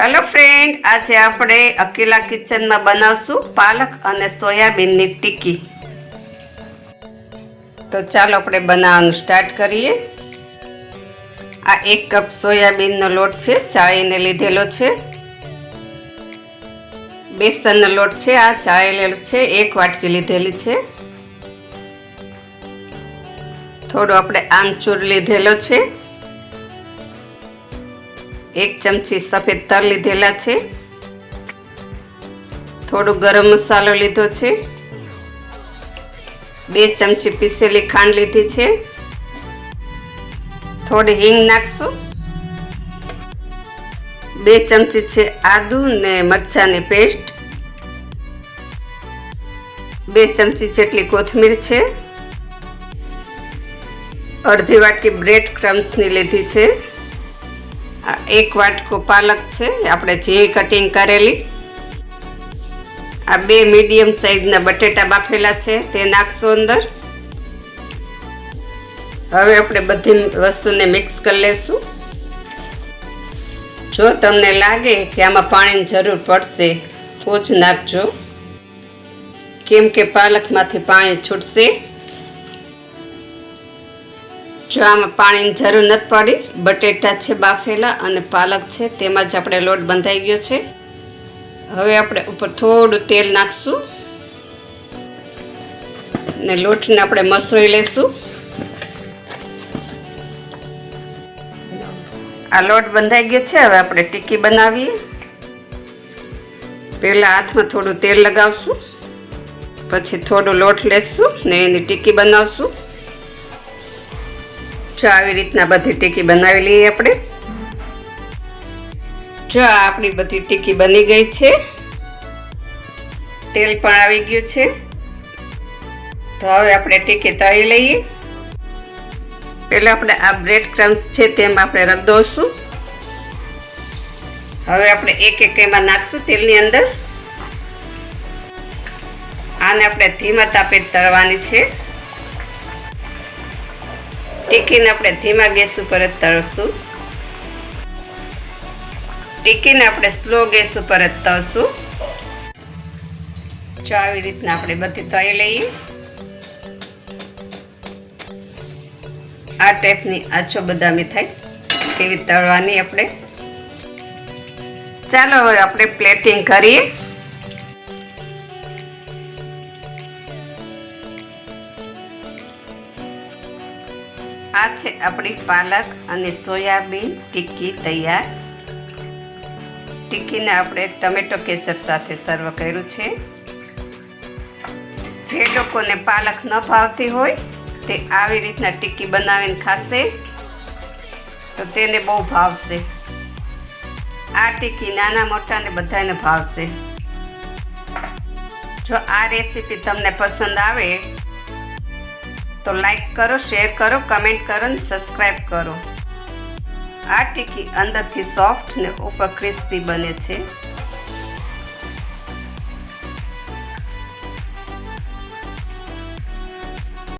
Hello friend આજે આપણે અકેલા કિચનમાં બનાવશું પાલક અને સોયાબીનની ટીકી તો ચાલો આપણે બનાવવાનું સ્ટાર્ટ કરીએ. આ એક કપ સોયાબીનનો લોટ છે, ચાળીને લીધેલો છે. બેસનનો લોટ છે, આ ચાળેલો છે, એક વાટકી લીધેલી છે. થોડો આપણે આમચૂર લીધેલો છે. એક ચમચી સફેદ તલ લીધેલા છે. થોડો ગરમ મસાલો લીધો છે. બે ચમચી પીસેલી ખાંડ લીધી છે. થોડી હિંગ નાખશું. બે ચમચી છે આદુ ને મરચાંની પેસ્ટ. બે ચમચી જેટલી કોથમીર છે. અડધી વાટકી બ્રેડ ક્રમ્સની લીધી છે. એક વાટકો પાલક છે. આપણે જે કટિંગ કરેલી, આ બે મીડિયમ સાઈઝના બટેટા બાફેલા છે, તે નાખશું અંદર. હવે આપણે બધી વસ્તુને મિક્સ કરી લેશું. જો તમને લાગે કે આમાં પાણીની જરૂર પડશે, તો જ નાખજો. કેમ કે પાલકમાંથી પાણી છૂટશે. જો આમાં પાણીની જરૂર નથી પડી, બટેટા છે, બાફેલા અને પાલક છે, તેમાં જ આપણે લોટ બંધાઈ ગયો છે. હવે આપણે ઉપર થોડું તેલ નાખશું ને લોટને આપણે મસળી લેશું. આ લોટ બંધાઈ ગયો છે, હવે આપણે ટીકી બનાવીએ. પહેલાં હાથમાં થોડું તેલ લગાવશું, પછી થોડો લોટ લેશું ને એની ટીકી બનાવશું. જો આવી રીતના બધી ટીકી બનાવી લઈએ આપણે. જો આપણી બધી ટીકી બની ગઈ છે. તેલ પણ આવી ગયું છે. તો હવે આપણે ટીકી તળી લઈએ. પહેલાં આપણે આ બ્રેડ ક્રમ્સ છે તેમાં આપણે રખ હવે આપણે એક એક એમાં નાખશું તેલની અંદર. આને આપણે ધીમા તાપે તળવાની છે. ટીકીને આપણે ધીમા ગેસ ઉપર જ તળશું. ટીકીને આપણે સ્લો ગેસ ઉપર જ તળશું. જો આવી રીતના આપણે બધી તળી લઈએ. આ ટાઈપની આછો બદામી થાય તેવી તળવાની આપણે. ચાલો હવે આપણે પ્લેટિંગ કરીએ. આ છે આપણી પાલક અને સોયાબીન ટિક્કી તૈયાર. ટિક્કીને આપણે ટમેટો કેચપ સાથે સર્વ કર્યું છે. જે લોકોને પાલક ન ભાવતી હોય તે આવી રીતના ટિક્કી બનાવીને ખાશે. તો તેને બહુ ભાવશે. આ ટીક્કી નાના મોટાને બધાને ભાવશે. જો આ રેસીપી તમને પસંદ આવે તો લાઈક કરો શેર કરો કમેન્ટ કરો અને સબસ્ક્રાઈબ કરો. આ ટીકી અંદરથી સોફ્ટ ને ઉપર ક્રિસ્પી બને છે.